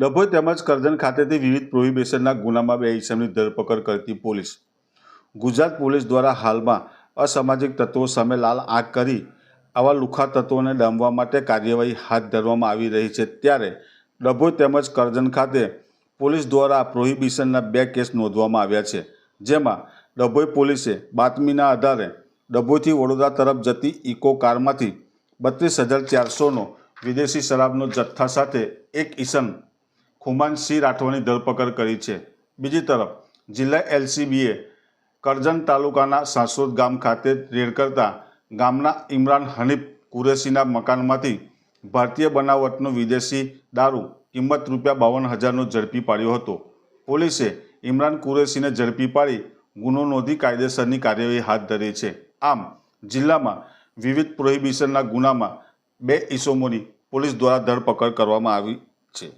ડભોઈ તેમજ કરજણ ખાતેથી વિવિધ પ્રોહિબિશનના ગુનામાં બે ઇસમની ધરપકડ કરતી પોલીસ. ગુજરાત પોલીસ દ્વારા હાલમાં અસામાજિક તત્વો સામે લાલ આંખ કરી આવા લુખા તત્વોને ડામવા માટે કાર્યવાહી હાથ ધરવામાં આવી રહી છે. ત્યારે ડભોઈ તેમજ કરજણ ખાતે પોલીસ દ્વારા પ્રોહિબિશનના બે કેસ નોંધવામાં આવ્યા છે. જેમાં ડભોઈ પોલીસે બાતમીના આધારે ડભોઈથી વડોદરા તરફ જતી ઇકો કારમાંથી બત્રીસ હજાર ચારસોનો વિદેશી શરાબનો જથ્થા સાથે એક ઈસમ ખુમાન સિંહ રાઠવાની ધરપકડ કરી છે. બીજી તરફ, જિલ્લા એલસીબીએ કરજણ તાલુકાના સાસોદ ગામ ખાતે રેડ કરતા ગામના ઇમરાન હનીફ કુરેશીના મકાનમાંથી ભારતીય બનાવટનો વિદેશી દારૂ કિંમત રૂપિયા બાવન હજારનો ઝડપી પાડ્યો હતો. પોલીસે ઇમરાન કુરેશીને ઝડપી પાડી ગુનો નોંધી કાયદેસરની કાર્યવાહી હાથ ધરી છે. આમ, જિલ્લામાં વિવિધ પ્રોહિબિશનના ગુનામાં બે ઇસમોની પોલીસ દ્વારા ધરપકડ કરવામાં આવી છે.